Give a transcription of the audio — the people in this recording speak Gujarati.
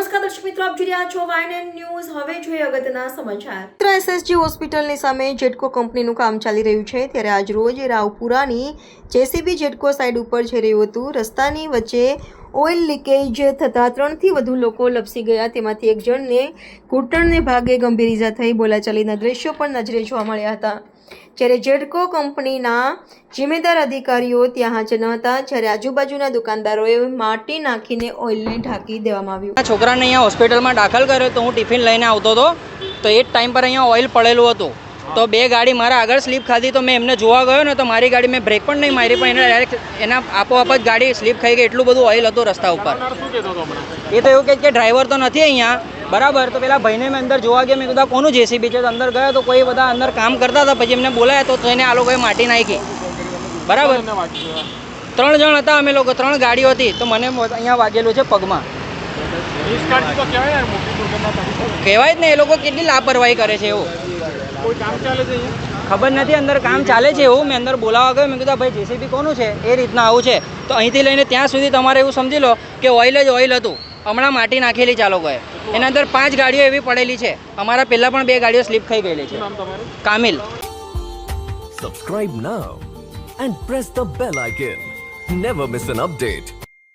દર્શક મિત્રો, આપ જોઈ રહ્યા છો વાયન ન્યૂઝ હવે જોઈએ અગત્યના સમાચાર. એસએસજી હોસ્પિટલની સામે જેટકો કંપનીનું કામ ચાલી રહ્યું છે, ત્યારે આજ રોજ રાવપુરાની જેસીબી જેટકો સાઈડ ઉપર જઈ રહ્યું હતું. રસ્તાની વચ્ચે ઓઇલ લીકેજ થતાં ત્રણથી વધુ લોકો લપસી ગયા. તેમાંથી એક જણને ઘૂંટણને ભાગે ગંભીર ઇજા થઈ બોલાચાલીના દ્રશ્યો પણ નજરે જોવા મળ્યા હતા. જ્યારે જેડકો કંપનીના જિમ્મેદાર અધિકારીઓ ત્યાં હાજર ન હતા, જ્યારે આજુબાજુના દુકાનદારોએ માટી નાખીને ઓઇલને ઢાંકી દેવામાં આવ્યું. આ છોકરાને અહીંયા હોસ્પિટલમાં દાખલ કર્યો તો હું ટિફિન લઈને આવતો હતો. તો એ જ ટાઈમ પર અહીંયા ઓઇલ પડેલું હતું. તો બે ગાડી મારા આગળ સ્લીપ ખાધી તો મેં એમને જોવા ગયો ને તો મારી ગાડી મેં બ્રેક પણ નહીં મારી પણ એને ડાયરેક્ટ એના આપોઆપ જ ગાડી સ્લીપ ખાઈ ગઈ એટલું બધું ઓઇલ હતું રસ્તા ઉપર. એ તો એવું કહે કે ડ્રાઈવર તો નથી અહીંયા બરાબર તો પેલા ભાઈને મેં અંદર જોવા ગયા મેં કીધું કોનું જેસીબી છે? તો અંદર ગયો તો કોઈ બધા અંદર કામ કરતા હતા પછી એમને બોલાયા તો એને આ લોકોએ માટી નાખી. બરાબર. ત્રણ જણ હતા અમે લોકો ત્રણ ગાડીઓ હતી તો મને અહીંયા વાગેલું છે પગમાં. કહેવાય જ ને એ લોકો કેટલી લાપરવાહી કરે છે એવું. ખબર નથી અંદર કામ ચાલે છે એવું. મેં અંદર બોલાવવા ગયો મેં કીધું ભાઈ જેસીબી કોનું છે? એ રીતના આવું છે. તો અહીંથી લઈને ત્યાં સુધી તમારે એવું સમજી લો કે ઓઇલ જ ઓઇલ હતું. હમણાં માટી નાખેલી ચાલો ગયે એના અંદર પાંચ ગાડીઓ એવી પડેલી છે. અમારા પહેલાં પણ બે ગાડીઓ સ્લીપ થઈ ગયેલી છે. Kamil. Subscribe now and press the bell icon never miss an update.